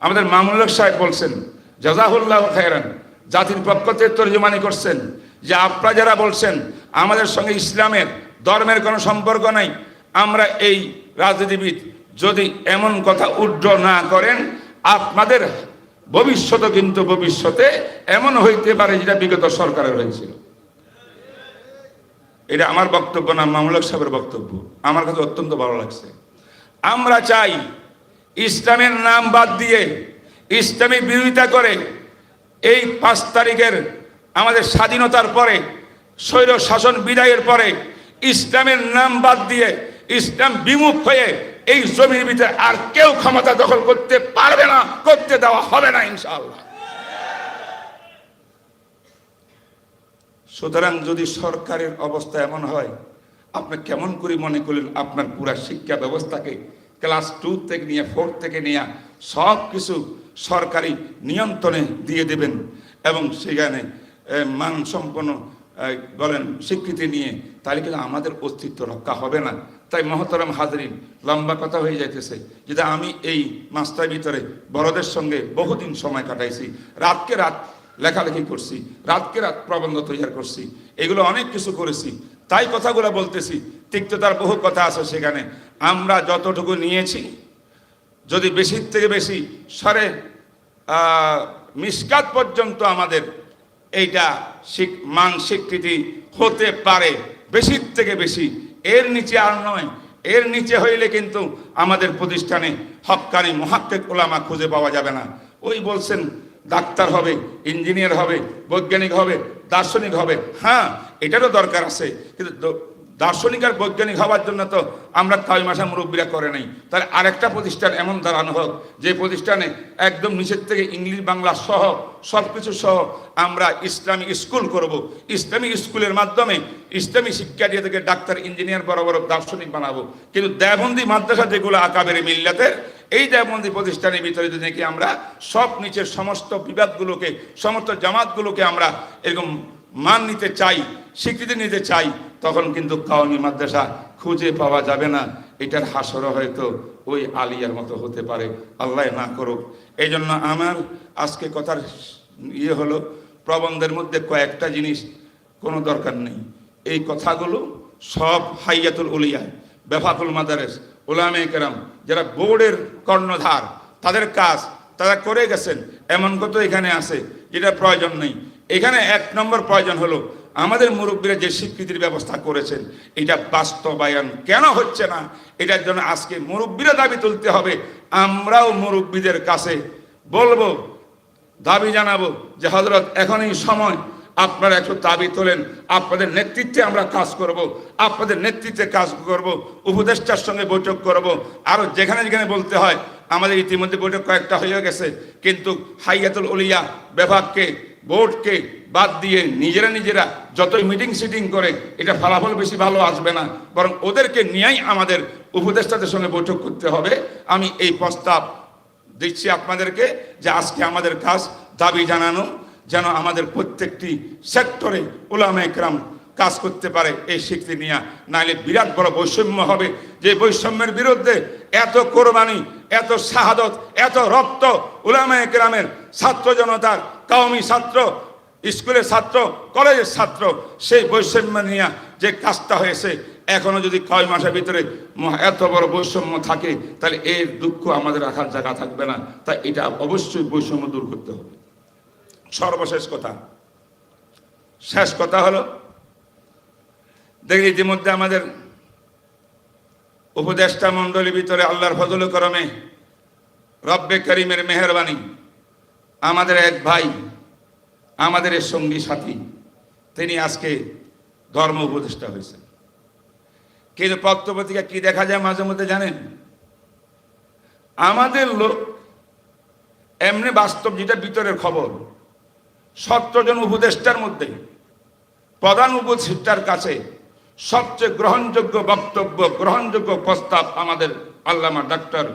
আমাদের মামুল্লক সাহেব বলছেন, জাজাহুল্লাহ খায়রান, জাতির পক্ষ থেকে তর্জমানি করছেন। যে আপনারা যারা বলছেন, আমাদের সঙ্গে ইসলামের ধর্মের কোনো সম্পর্ক নাই, আমরা এই রাজনীতিবিদ যদি এমন কথা উড্র না করেন, আপনাদের ভবিষ্যতে কিন্তু ভবিষ্যতে এমন হইতে পারে যেটা বিগত সরকারের হয়েছিল। এটা আমার বক্তব্য না মামুলক সাহেবের বক্তব্য। আমার কাছে অত্যন্ত ভালো লাগছে। আমরা চাই ইসলামের নাম বাদ দিয়ে ইসলামী বিরোধিতা করে এই পাঁচ তারিখের আমাদের স্বাধীনতার পরে, স্বৈর শাসন বিদায়ের পরে ইসলামের নাম বাদ দিয়ে ইসলাম বিমুখ হয়ে এই জমির ভিতরে আর কেউ ক্ষমতা দখল করতে পারবে না, করতে দেওয়া হবে না ইনশাআল্লাহ। সুতরাং যদি সরকারের অবস্থা এমন হয়, আপনি কেমন করে মনে করলেন আপনার পুরা শিক্ষা ব্যবস্থাকে ক্লাস টু থেকে নিয়ে, ফোর থেকে নিয়ে সব কিছু সরকারি নিয়ন্ত্রণে দিয়ে দেবেন এবং সেখানে মানসম্পন্ন বলেন, স্বীকৃতি নিয়ে তাহলে কিন্তু আমাদের অস্তিত্ব রক্ষা হবে না। তাই মহতরম হাজরিন, লম্বা কথা হয়ে যাইতেছে। যেটা আমি এই মাস্টার ভিতরে বড়দের সঙ্গে বহুদিন সময় কাটাইছি, রাতকে রাত লেখালেখি করছি, রাতকে রাত প্রবন্ধ তৈরি করছি, এগুলো অনেক কিছু করেছি, তাই কথাগুলো বলতেছি তিক্ততার বহু কথা আছে সেখানে। আমরা যতটুকু নিয়েছি, যদি বেশির থেকে বেশি সরে মিসকাত পর্যন্ত আমাদের এইটা মান স্বীকৃতি হতে পারে, বেশির থেকে বেশি। এর নিচে আর নয়, এর নিচে হইলে কিন্তু আমাদের প্রতিষ্ঠানে হক্কানি মহাক্কেক ওলামা খুঁজে পাওয়া যাবে না। ওই বলছেন ডাক্তার হবে, ইঞ্জিনিয়ার হবে, বৈজ্ঞানিক হবে, দার্শনিক হবে। হ্যাঁ এটারও দরকার আছে। কিন্তু দার্শনিক আর বৈজ্ঞানিক হওয়ার জন্য তো আমরা তাই মাসা মুরব্বীরা করে নাই। তাহলে আরেকটা প্রতিষ্ঠান এমন দাঁড়ানো হোক, যে প্রতিষ্ঠানে একদম নিচের থেকে ইংলিশ, বাংলা সহ সব কিছু সহ আমরা ইসলামিক স্কুল করব। ইসলামিক স্কুলের মাধ্যমে ইসলামী শিক্ষা দিয়ে থেকে ডাক্তার, ইঞ্জিনিয়ার, বড় বড় দার্শনিক বানাবো। কিন্তু দেবন্দি মাদ্রাসা যেগুলো আকাবের মিল্লাতের এই দেবন্দি প্রতিষ্ঠানের ভিতরে যদি আমরা, সব নিচের সমস্ত বিভাগগুলোকে সমস্ত জামাতগুলোকে আমরা এরকম মান নিতে চাই, স্বীকৃতি নিতে চাই, তখন কিন্তু কাউনি মাদ্রাসা খুঁজে পাওয়া যাবে না। এটার হাসরও হয়তো ওই আলিয়ার মতো হতে পারে। আল্লাহ না করুক। এই জন্য আমার আজকে কথার ইয়ে হলো, প্রবন্ধের মধ্যে কয়েকটা জিনিস কোনো দরকার নেই। এই কথাগুলো সব হাইয়াতুল উলিয়া বেফাকুল মাদারেস ওলামে কেরাম, যারা বোর্ডের কর্ণধার, তাদের কাজ, তারা করে গেছেন। এমন কত এখানে আছে, যেটা প্রয়োজন নেই। এখানে এক নম্বর প্রয়োজন হলো, আমাদের মুরব্বীরা যে স্বীকৃতির ব্যবস্থা করেছেন, এটা বাস্তবায়ন কেন হচ্ছে না? এটার জন্য আজকে মুরব্বীরা দাবি তুলতে হবে। আমরাও মুরব্বীদের কাছে বলব, দাবি জানাব যে হজরত এখনই সময় আপনারা একটু দাবি তোলেন, আপনাদের নেতৃত্বে আমরা কাজ করব, আপনাদের নেতৃত্বে কাজ করব, উপদেষ্টার সঙ্গে বৈঠক করব। আরও যেখানে যেখানে বলতে হয়, আমাদের ইতিমধ্যে বৈঠক কয়েকটা হয়ে গেছে, কিন্তু হাইয়াতুল উলিয়া বিভাগকে, বোর্ডকে বাদ দিয়ে নিজেরা নিজেরা যতই মিটিং সিটিং করে, এটা ফলাফল বেশি ভালো আসবে না। বরং ওদেরকে নিয়েই আমাদের উপদেষ্টাদের সঙ্গে বৈঠক করতে হবে। আমি এই প্রস্তাব দিচ্ছি আপনাদেরকে যে আজকে আমাদের কাজ দাবি জানানো যেন আমাদের প্রত্যেকটি সেক্টরে ওলামা একরাম কাজ করতে পারে এই স্বীকৃতি নিয়ে। নাহলে বিরাট বড় বৈষম্য হবে যে বৈষম্যের বিরুদ্ধে এত কোরবানি, এত শাহাদত, এত রক্ত ওলামা একরামের ছাত্র জনতার কাউমি ছাত্র, স্কুলের ছাত্র, কলেজের ছাত্র, সেই বৈষম্য নিয়ে যে কাজটা হয়েছে, এখনও যদি কয় মাসের ভিতরে এত বড় বৈষম্য থাকে, তাহলে এর দুঃখ আমাদের রাখার জায়গা থাকবে না। তাই এটা অবশ্যই বৈষম্য দূর করতে হবে। সর্বশেষ কথা। শেষ কথা হলো, দেখি ইতিমধ্যে আমাদের উপদেষ্টা মণ্ডলীর ভিতরে আল্লাহর ফজল করমে, রব্বে করিমের মেহরবানি, আমাদের এক ভাই, আমাদের সঙ্গী সাথী, তিনি আজকে ধর্ম উপদেষ্টা হয়েছেন। কিন্তু পত্রপত্রিকা কি দেখা যায় মাঝে মধ্যে জানেন? আমাদের লোক এমনি বাস্তব যেটা ভিতরের খবর সতেরো জন উপদেষ্টার মধ্যে প্রধান উপদেষ্টার কাছে সবচেয়ে গ্রহণযোগ্য বক্তব্য, গ্রহণযোগ্য প্রস্তাব আমাদের আল্লামা ডাক্তার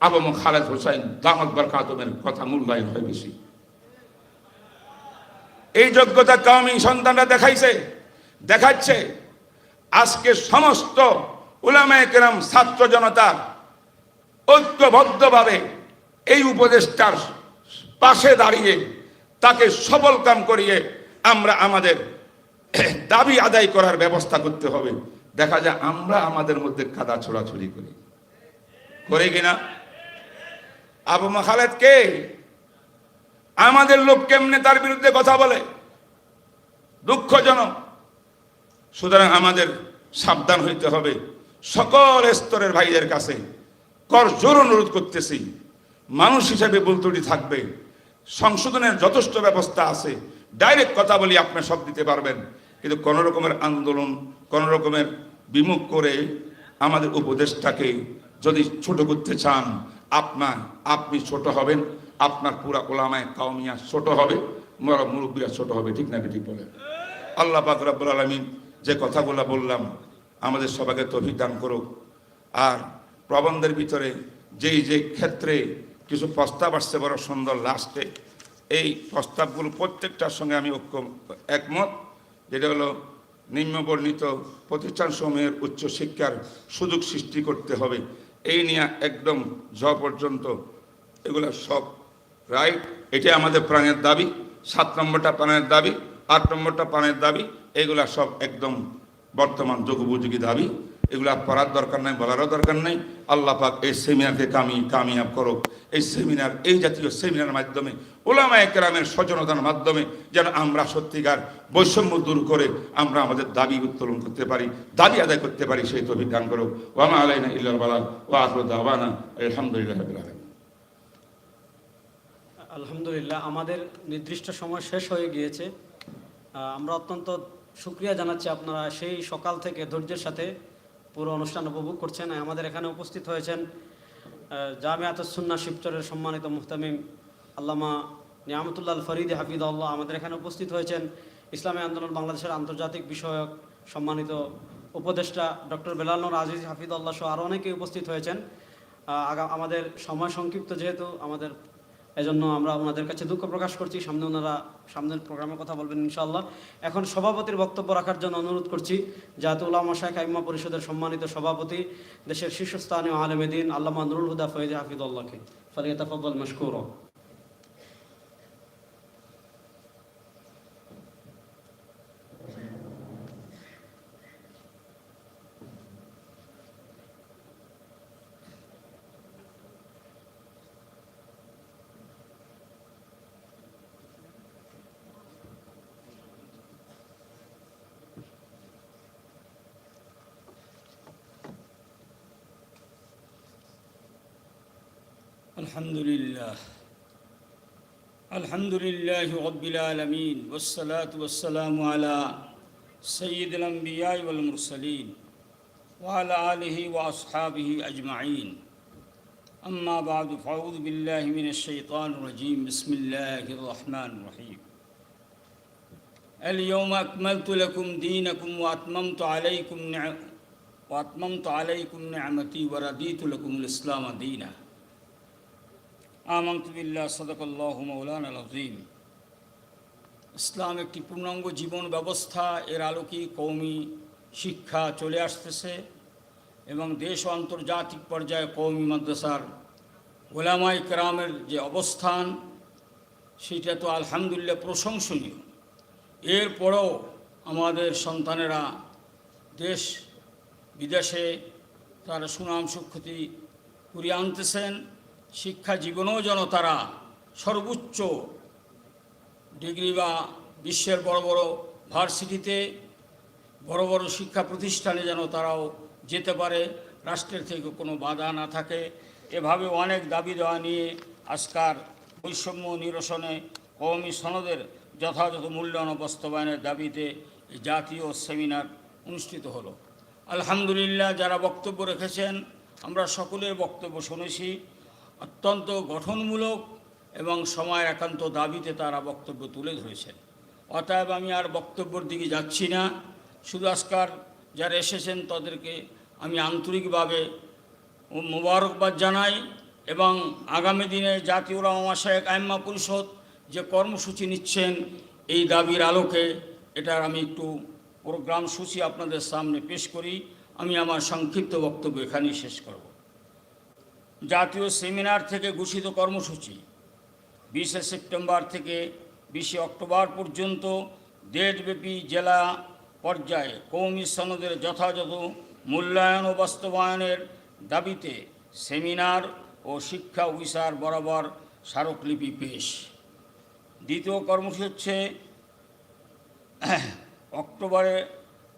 আবম খালেদ হোসাইন দামদ বরকাতমের কথা মূল্যায়ন হয় বেশি। এই যোগ্যতা কামি সন্তানরা দেখাইছে, দেখাচ্ছে। আজকে সমস্ত উলামায়ে কেরাম ছাত্র জনতা ঐক্যবদ্ধভাবে এই উপদেষ্টার পাশে দাঁড়িয়ে তাকে সবল কাম করিয়ে আমরা আমাদের দাবি আদায় করার ব্যবস্থা করতে হবে। দেখা যায় আমরা আমাদের মধ্যে কাদা ছোড়াছুড়ি করি। করে কিনা? আবু মাখালেদ কে? আমাদের লোক কেমনে তার বিরুদ্ধে কথা বলে? দুঃখজনক। সুতরাং আমাদের সাবধান হইতে হবে। সকল স্তরের ভাইদের কাছে কর জোর অনুরোধ করতেছি। মানুষ হিসেবে বলতুটি থাকবে। সংশোধনের যথেষ্ট ব্যবস্থা আছে। ডাইরেক্ট কথা বলি, আপনি সব দিতে পারবেন। কিন্তু কোন রকমের আন্দোলন, কোন রকমের বিমুখ করে আমাদের উপদেশটাকে যদি ছোট করতে চান, আপনার, আপনি ছোট হবেন, আপনার পুরা ওলামায় কাউমিয়া ছোট হবে, মরা মুরব্বীরা ছোট হবে, ঠিক না ঠিক বলে আল্লাহ পাক রব্বুল আলমিন যে কথাগুলো বললাম, আমাদের সবাইকে তৌফিক দান করুক। আর প্রবন্ধের ভিতরে যেই যে ক্ষেত্রে কিছু প্রস্তাব আসছে বড় সুন্দর লাস্টে। এই প্রস্তাবগুলো প্রত্যেকটার সঙ্গে আমি ঐক্য, একমত, যেটা হলো নিম্নবর্ণিত প্রতিষ্ঠানসমূহের উচ্চশিক্ষার সুযোগ সৃষ্টি করতে হবে। এই নিয়ে একদম জ পর্যন্ত এগুলো সব রাইট এটা আমাদের প্রাণের দাবি, সাত নম্বরটা প্রাণের দাবি, আট নম্বরটা প্রাণের দাবি, এগুলা সব একদম বর্তমান যোগোপযোগী দাবি। এগুলা পড়ার দরকার নাই, বলারও দরকার নেই। আল্লাহ পাক এই সেমিনারকে কামি, কামিয়াব করো এই সেমিনার, এই জাতীয় সেমিনার মাধ্যমে ওলামা একরামের সচেতনতার মাধ্যমে যেন আমরা সত্যিকার বৈষম্য দূর করে আমরা আমাদের দাবি উত্তোলন করতে পারি, দাবি আদায় করতে পারি, সেই তো বিজ্ঞান করো ওয়ামা আলাইনা ইল্লাল বালাল ওয়া আখরু দাওয়ানা, আলহামদুলিল্লাহ আলহামদুলিল্লাহ, আমাদের নির্দিষ্ট সময় শেষ হয়ে গিয়েছে। আমরা অত্যন্ত সুক্রিয়া জানাচ্ছি আপনারা সেই সকাল থেকে ধৈর্যের সাথে পুরো অনুষ্ঠান উপভোগ করছেন। আমাদের এখানে উপস্থিত হয়েছেন জামিয়াতুসুন্না শিবচরের সম্মানিত মুহতামিম আল্লামা নিয়ামতুল্লাহ ফরিদ হাফিদুল্লাহ আমাদের এখানে উপস্থিত হয়েছেন ইসলামী আন্দোলন বাংলাদেশের আন্তর্জাতিক বিষয়ক সম্মানিত উপদেষ্টা ডক্টর বেলালনুর আজিজ হাফিদ আল্লাহ সহ আরও অনেকেই উপস্থিত হয়েছেন। আমাদের সময় সংক্ষিপ্ত যেহেতু, আমাদের এজন্য আমরা ওনাদের কাছে দুঃখ প্রকাশ করছি। সামনে ওনারা সামনের প্রোগ্রামের কথা বলবেন ইনশাআল্লাহ। এখন সভাপতির বক্তব্য রাখার জন্য অনুরোধ করছি জাতুল্লাহ উলামা শাইখ আইম্মা পরিষদের সম্মানিত সভাপতি, দেশের শীর্ষস্থানীয় আলমেদিন আল্লাহ নুরুল হুদা ফৈদ হাফিদুল্লাহকে ফলিয়াতাফাদ্দাল মশকুর। الحمد لله. الحمد لله رب العالمين والصلاة والسلام على سيد الأنبياء والمرسلين وعلى آله وأصحابه أجمعين. أما بعد فأعوذ بالله من الشيطان الرجيم. بسم الله الرحمن الرحيم. اليوم أكملت لكم دينكم وأتممت عليكم نعم وأتممت عليكم نعمتي ورضيت لكم الإسلام دينا. আমান্ত বিল্লাহ, সদকাল্লাহ মৌলানা আজিম ইসলাম একটি পূর্ণাঙ্গ জীবন ব্যবস্থা, এর আলোকে কৌমি শিক্ষা চলে আসতেছে এবং দেশ ও আন্তর্জাতিক পর্যায়ে কৌমি মাদ্রাসার ওলামাই কেরামের যে অবস্থান, সেটা তো আলহামদুলিল্লাহ প্রশংসনীয়। এরপরেও আমাদের সন্তানেরা দেশ, বিদেশে তারা সুনাম সুখ্যাতি কুড়িয়ে আনতেছেন। শিক্ষা জীবনেও যেন তারা সর্বোচ্চ ডিগ্রি বা বিশ্বের বড় বড় ভার্সিটিতে বড় বড় শিক্ষা প্রতিষ্ঠানে যেন তারাও যেতে পারে, রাষ্ট্রের থেকে কোনো বাধা না থাকে। এভাবে অনেক দাবি দেওয়া নিয়ে আজকার বৈষম্য নিরসনে কওমি সনদের যথাযথ মূল্যায়ন বাস্তবায়নের দাবিতে জাতীয় সেমিনার অনুষ্ঠিত হলো। আলহামদুলিল্লাহ, যারা বক্তব্য রেখেছেন, আমরা সকলের বক্তব্য শুনেছি। অত্যন্ত গঠনমূলক এবং সময়ের একান্ত দাবিতে তারা বক্তব্য তুলে ধরেছেন। অতএব আমি আর বক্তব্যের দিকে যাচ্ছি না। শুধু আজকার যারা এসেছেন তাদেরকে আমি আন্তরিকভাবে মোবারকবাদ জানাই এবং আগামী দিনে জাতীয় রামা শেখ আইম্মা পরিষদ যে কর্মসূচি নিচ্ছেন এই দাবির আলোকে এটার আমি একটু প্রোগ্রাম সূচি আপনাদের সামনে পেশ করি। আমি আমার সংক্ষিপ্ত বক্তব্য এখানেই শেষ করব। জাতীয় সেমিনার থেকে ঘোষিত কর্মসূচি, বিশে সেপ্টেম্বর থেকে বিশে অক্টোবর পর্যন্ত দেশব্যাপী জেলা পর্যায়ে কৌমি সনদের যথাযথ মূল্যায়ন ও বাস্তবায়নের দাবিতে সেমিনার ও শিক্ষা অফিসার বরাবর স্মারকলিপি পেশ। দ্বিতীয় কর্মসূচি হচ্ছে অক্টোবরে,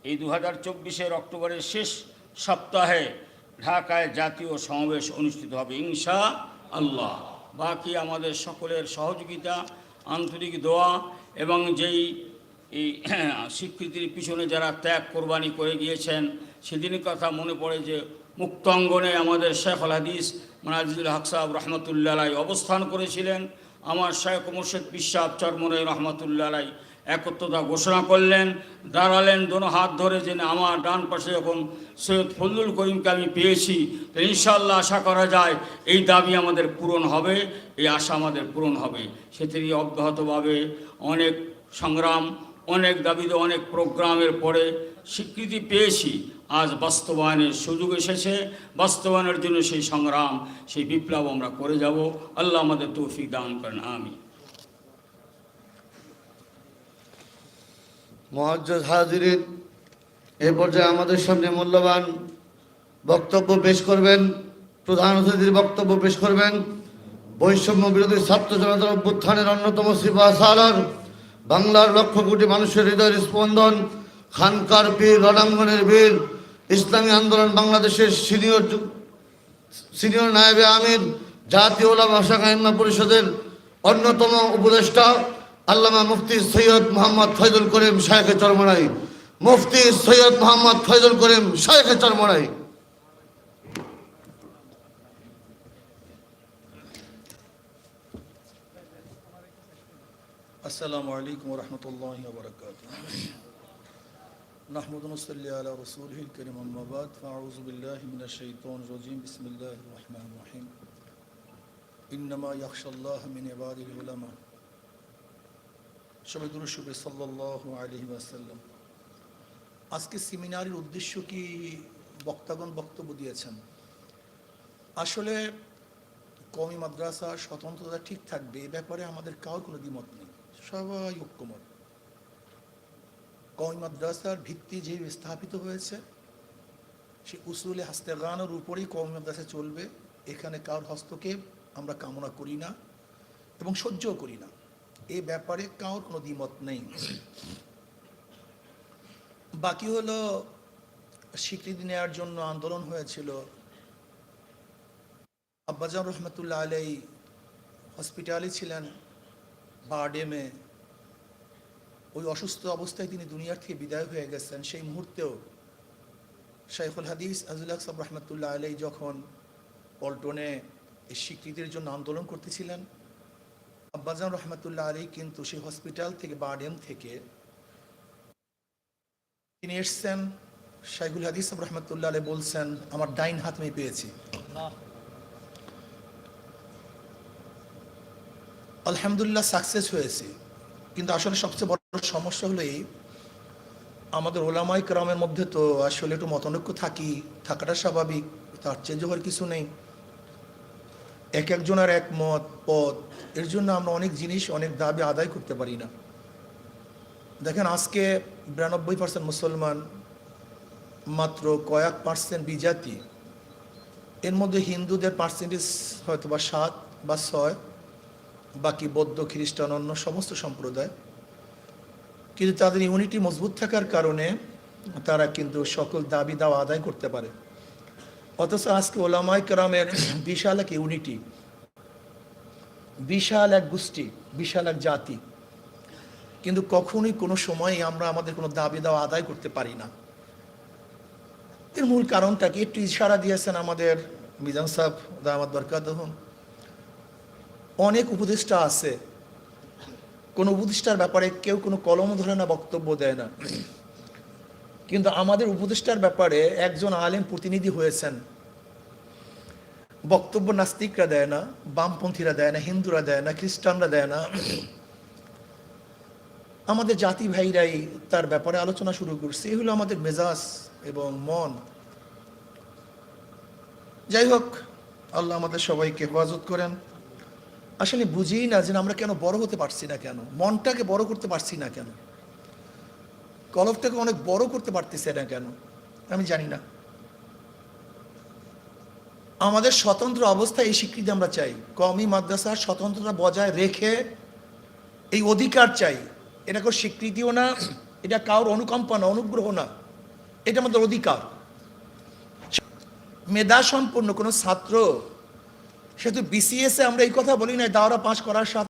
এই দু হাজার চব্বিশের অক্টোবরের শেষ সপ্তাহে ঢাকায় জাতীয় সমাবেশ অনুষ্ঠিত হবে, ইনশা আল্লাহ। বাকি আমাদের সকলের সহযোগিতা, আন্তরিক দোয়া এবং যেই এই স্বীকৃতির পিছনে যারা ত্যাগ, কোরবানি করে গিয়েছেন, সেদিনের কথা মনে পড়ে যে মুক্তাঙ্গনে আমাদের শেখ আল হাদিস মানাজিদুল হক সাহেব রহমতুল্লাহ অবস্থান করেছিলেন। আমার শেখ মুর্শেদ পিসাব চরমনে রহমতুল্লাহ একত্রতা ঘোষণা করলেন, দাঁড়ালেন দোনো হাত ধরে যে আমার ডান পাশে যখন সৈয়দ ফজলুল করিমকে আমি পেয়েছি। তো ইনশাল্লাহ আশা করা যায় এই দাবি আমাদের পূরণ হবে, এই আশা আমাদের পূরণ হবে। সেটি অব্যাহতভাবে অনেক সংগ্রাম, অনেক দাবিতে, অনেক প্রোগ্রামের পরে স্বীকৃতি পেয়েছি। আজ বাস্তবায়নের সুযোগ এসেছে, বাস্তবায়নের জন্য সেই সংগ্রাম, সেই বিপ্লব আমরা করে যাব। আল্লাহ আমাদের তৌফিক দান করেন আমি মহাজ্জত হাজিরিন, এ পর্যায়ে আমাদের সামনে মূল্যবান বক্তব্য পেশ করবেন, প্রধান অতিথির বক্তব্য পেশ করবেন। বৈষম্য বিরোধী ছাত্র জনতার অভ্যুত্থানের অন্যতম সিপা সালার বাংলার লক্ষ কোটি মানুষের হৃদয়ের স্পন্দন, খানকার বীর রণাঙ্গনের বীর, ইসলামী আন্দোলন বাংলাদেশের সিনিয়র সিনিয়র নায়েবে আমির জাতীয় ওলামা ভাষা ইম্মা পরিষদের অন্যতম উপদেষ্টা আল্লামা মুফতি সৈয়দ মোহাম্মদ ফয়জুল করিম শায়েখে চরমনাই মুফতি সৈয়দ মোহাম্মদ ফয়জুল করিম শায়েখে চরমনাই السلام عليكم ورحمة الله وبركاته نحمد ونصلي على رسوله الكريم أما بعد فأعوذ بالله من الشيطان الرجيم بسم الله الرحمن الرحيم إنما يخشى الله من عباده العلماء সবাই গুরু শুভে সাল্লাহ আলহি আসাল্লাম আজকে সেমিনারের উদ্দেশ্য কি বক্তাগণ বক্তব্য দিয়েছেন? আসলে কমি মাদ্রাসা স্বতন্ত্রতা ঠিক থাকবে, এ ব্যাপারে আমাদের কারোর কোনো দ্বিমত নেই, সবাই ঐক্যমত। কমি মাদ্রাসার ভিত্তি যে স্থাপিত হয়েছে, সে উসুলে হাস্তেগানোর উপরেই কমি মাদ্রাসা চলবে, এখানে কারোর হস্তক্ষেপ আমরা কামনা করি না এবং সহ্যও করি না। এ ব্যাপারে কারোর কোনো দ্বিমত নেই। বাকি হলো স্বীকৃতি নেওয়ার জন্য আন্দোলন হয়েছিল। আব্বাজান রহমতুল্লাহ আলাই হসপিটালে ছিলেন বারডেমে। ওই অসুস্থ অবস্থায় তিনি দুনিয়ার থেকে বিদায় হয়ে গেছেন। সেই মুহূর্তেও শাইখুল হাদিস আজুল আকসাব রহমতুল্লাহ আলাই যখন পল্টনে এই স্বীকৃতির জন্য আন্দোলন করতেছিলেন আব্বাজান রহমতুল্লাহ আলী কিন্তু সেই হসপিটাল থেকে বারডেম থেকে তিনি এসছেন শাইখুল হাদিস রহমতুল্লাহ আলী বলছেন আমার ডাইন হাত আমি পেয়েছি। আলহামদুলিল্লাহ সাকসেস হয়েছে। কিন্তু আসলে সবচেয়ে বড় সমস্যা হলো এই আমাদের ওলামাই ক্রামের মধ্যে তো আসলে একটু মতনৈক্য থাকি থাকাটা স্বাভাবিক তার চেঞ্জ হওয়ার কিছু নেই। এক একজনের এক মত পথ এর জন্য আমরা অনেক জিনিস, অনেক দাবি আদায় করতে পারি না। দেখেন, আজকে বিরানব্বই পার্সেন্ট মুসলমান মাত্র কয়েক পার্সেন্ট বিজাতি, এর মধ্যে হিন্দুদের পার্সেন্টেজ হয়তো বা সাত বা ছয়, বাকি বৌদ্ধ, খ্রিস্টান, অন্য সমস্ত সম্প্রদায়। কিন্তু তাদের ইউনিটি মজবুত থাকার কারণে তারা কিন্তু সকল দাবি দাওয়া আদায় করতে পারে। অথচ আজকে ওলামাই কেরামের বিশাল এক ইউনিটি বিশাল এক গোষ্ঠী, বিশাল এক জাতি। কিন্তু কখনোই কোনো সময় আমরা আমাদের কোনো দাবি দাওয়া আদায় করতে পারি না। এর মূল কারণটা কি? একটু ইশারা দিয়েছেন আমাদের মিজান সাহেব দামাদ বরকাত অনেক উপদেষ্টা আছে। কোন উপদেষ্টার ব্যাপারে কেউ কোনো কলম ধরে না, বক্তব্য দেয় না। কিন্তু আমাদের উপদেষ্টার ব্যাপারে একজন আলেম প্রতিনিধি হয়েছেন। বক্তব্য নাস্তিকরা দেয় না, বামপন্থীরা দেয় না, হিন্দুরা দেয় না, খ্রিস্টানরা দেয় না। আমাদের জাতি ভাইরাই তার ব্যাপারে আলোচনা শুরু করছে। এই হলো আমাদের মেজাজ এবং মন। যাই হোক, আল্লাহ আমাদের সবাইকে হেফাজত করেন। আসলে বুঝিই না যে আমরা কেন বড় হতে পারছি না কেন? মনটাকে বড় করতে পারছি না কেন? কলবটাকে অনেক বড় করতে পারতেছে না কেন? আমি জানি না। আমাদের স্বতন্ত্র অবস্থা এই স্বীকৃতি আমরা চাই। কমি মাদ্রাসার স্বতন্ত্রতা বজায় রেখে এই অধিকার চাই। এটা কেউ স্বীকৃতিও না, এটা কারোর অনুকম্পা না, অনুগ্রহ না। এটা আমাদের অধিকার। মেধা সম্পন্ন কোনো ছাত্র, সে তো বিসিএসে আমরা এই কথা বলি না দাওরা পাশ করার সাথে